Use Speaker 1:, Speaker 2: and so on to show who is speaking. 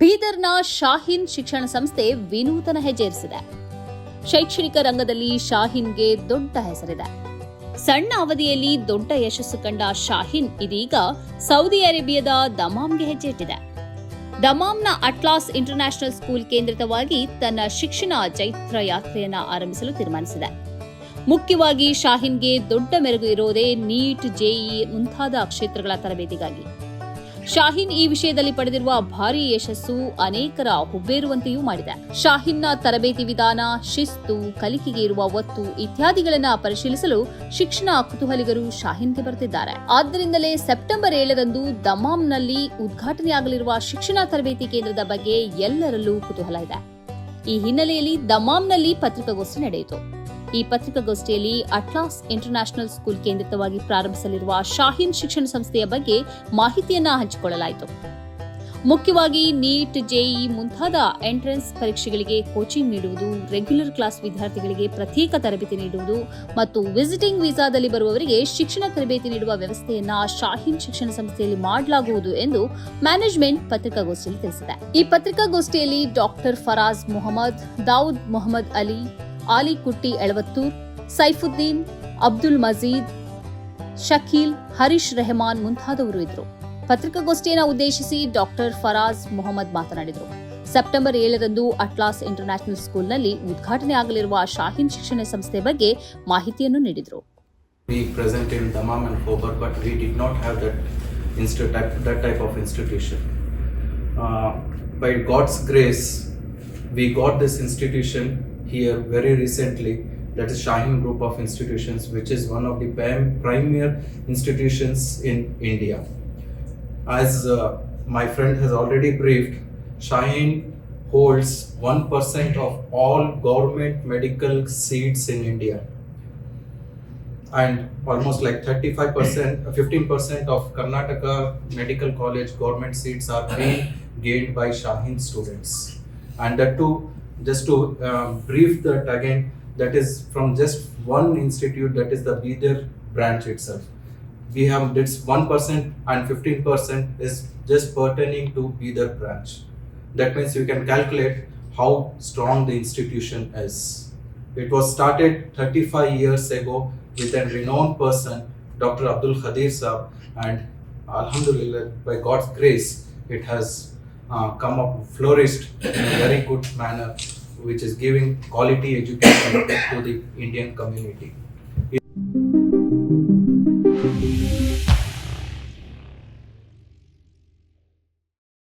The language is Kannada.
Speaker 1: ಬೀದರ್ನ ಶಾಹೀನ್ ಶಿಕ್ಷಣ ಸಂಸ್ಥೆ ವಿನೂತನ ಹೆಜ್ಜೆರಿಸಿದೆ. ಶೈಕ್ಷಣಿಕ ರಂಗದಲ್ಲಿ ಶಾಹೀನ್ಗೆ ದೊಡ್ಡ ಹೆಸರಿದೆ. ಸಣ್ಣ ಅವಧಿಯಲ್ಲಿ ದೊಡ್ಡ ಯಶಸ್ಸು ಕಂಡ ಶಾಹೀನ್ ಇದೀಗ ಸೌದಿ ಅರೇಬಿಯಾದ ದಮಾಮ್ಗೆ ಹೆಜ್ಜೆ ಇಟ್ಟಿದೆ ದಮಾಮ್ನ ಅಟ್ಲಾಸ್ ಇಂಟರ್ನ್ಯಾಷನಲ್ ಸ್ಕೂಲ್ ಕೇಂದ್ರಿತವಾಗಿ ತನ್ನ ಶಿಕ್ಷಣ ಚೈತ್ರ ಯಾತ್ರೆಯನ್ನ ಆರಂಭಿಸಲು ತೀರ್ಮಾನಿಸಿದೆ. ಮುಖ್ಯವಾಗಿ ಶಾಹೀನ್ಗೆ ದೊಡ್ಡ ಮೆರುಗು ಇರೋದೇ ನೀಟ್ ಜೆಇ ಮುಂತಾದ ಕ್ಷೇತ್ರಗಳ ತರಬೇತಿಗಾಗಿ. ಶಾಹೀನ್ ಈ ವಿಷಯದಲ್ಲಿ ಪಡೆದಿರುವ ಭಾರಿ ಯಶಸ್ಸು ಅನೇಕರ ಹುಬ್ಬೇರುವಂತೆಯೂ ಮಾಡಿದೆ. ಶಾಹೀನ್ನ ತರಬೇತಿ ವಿಧಾನ, ಶಿಸ್ತು, ಕಲಿಕೆಗೆ ಇರುವ ಒತ್ತು ಇತ್ಯಾದಿಗಳನ್ನ ಪರಿಶೀಲಿಸಲು ಶಿಕ್ಷಣ ಕುತೂಹಲಿಗರು ಶಾಹೀನ್ಗೆ ಬರುತ್ತಿದ್ದಾರೆ ಆದ್ದರಿಂದಲೇ ಸೆಪ್ಟೆಂಬರ್ ಏಳರಂದು ದಮಾಮ್ನಲ್ಲಿ ಉದ್ಘಾಟನೆಯಾಗಲಿರುವ ಶಿಕ್ಷಣ ತರಬೇತಿ ಕೇಂದ್ರದ ಬಗ್ಗೆ ಎಲ್ಲರಲ್ಲೂ ಕುತೂಹಲ ಇದೆ. ಈ ಹಿನ್ನೆಲೆಯಲ್ಲಿ ದಮಾಮ್ನಲ್ಲಿ ಪತ್ರಿಕಾಗೋಷ್ಠಿ ನಡೆಯಿತು. ಈ ಪತ್ರಿಕಾಗೋಷ್ಠಿಯಲ್ಲಿ ಅಟ್ಲಾಸ್ ಇಂಟರ್ನ್ಯಾಷನಲ್ ಸ್ಕೂಲ್ ಕೇಂದ್ರಿತವಾಗಿ ಪ್ರಾರಂಭಿಸಲಿರುವ ಶಾಹೀನ್ ಶಿಕ್ಷಣ ಸಂಸ್ಥೆಯ ಬಗ್ಗೆ ಮಾಹಿತಿಯನ್ನ ಹಂಚಿಕೊಳ್ಳಲಾಯಿತು. ಮುಖ್ಯವಾಗಿ ನೀಟ್ ಜೆಇ ಮುಂತಾದ ಎಂಟ್ರೆನ್ಸ್ ಪರೀಕ್ಷೆಗಳಿಗೆ ಕೋಚಿಂಗ್ ನೀಡುವುದು, ರೆಗ್ಯುಲರ್ ಕ್ಲಾಸ್ ವಿದ್ಯಾರ್ಥಿಗಳಿಗೆ ಪ್ರತ್ಯೇಕ ತರಬೇತಿ ನೀಡುವುದು ಮತ್ತು ವಿಸಿಟಿಂಗ್ ವೀಸಾದಲ್ಲಿ ಬರುವವರಿಗೆ ಶಿಕ್ಷಣ ತರಬೇತಿ ನೀಡುವ ವ್ಯವಸ್ಥೆಯನ್ನ ಶಾಹೀನ್ ಶಿಕ್ಷಣ ಸಂಸ್ಥೆಯಲ್ಲಿ ಮಾಡಲಾಗುವುದು ಎಂದು ಮ್ಯಾನೇಜ್ಮೆಂಟ್ ಪತ್ರಿಕಾಗೋಷ್ಠಿಯಲ್ಲಿ ತಿಳಿಸಿದೆ. ಈ ಪತ್ರಿಕಾಗೋಷ್ಠಿಯಲ್ಲಿ ಡಾಕ್ಟರ್ ಫರಾಜ್ ಮೊಹಮ್ಮದ್, ದಾವೂದ್ ಮೊಹಮ್ಮದ್ ಅಲಿ ಆಲಿಕುಟ್ಟಿ ಎಳವತ್ತೂರ್ ಸೈಫುದ್ದೀನ್ ಅಬ್ದುಲ್ ಮಜೀದ್ ಶಕೀಲ್ ಹರೀಶ್ ರೆಹಮಾನ್ ಮುಂತಾದವರು ಇದ್ದರು ಪತ್ರಿಕಾಗೋಷ್ಠಿಯನ್ನು ಉದ್ದೇಶಿಸಿ ಡಾಕ್ಟರ್ ಫರಾಜ್ ಮೊಹಮ್ಮದ್ ಮಾತನಾಡಿದರು. ಸೆಪ್ಟೆಂಬರ್ ಏಳರಂದು ಅಟ್ಲಾಸ್ ಇಂಟರ್ನ್ಯಾಷನಲ್ ಸ್ಕೂಲ್ನಲ್ಲಿ ಉದ್ಘಾಟನೆ ಆಗಲಿರುವ ಶಾಹೀನ್ ಶಿಕ್ಷಣ ಸಂಸ್ಥೆ ಬಗ್ಗೆ ಮಾಹಿತಿಯನ್ನು ನೀಡಿದರು.
Speaker 2: We present in Dammam and Khobar, but we did not have that insti- that, that type of institution. Uh, by God's grace, we got this institution here very recently. That is Shaheen Group of Institutions, which is one of the premier institutions in India. As uh, my friend has already briefed, Shaheen holds 1% of all government medical seats in India and almost like 35%, uh, 15% of Karnataka Medical College government seats are being gained by Shaheen students. And that too, just to um, brief that again, that is from just one institute, that is the Bidar branch itself. We have this 1% and 15% is just pertaining to Bidar branch. That means you can calculate how strong the institution is. It was started 35 years ago with a renowned person, Dr. Abdul Khadir Saab, and Alhamdulillah, by God's grace, it has uh, come up flourished in a very good manner, which is giving quality education to the Indian community. It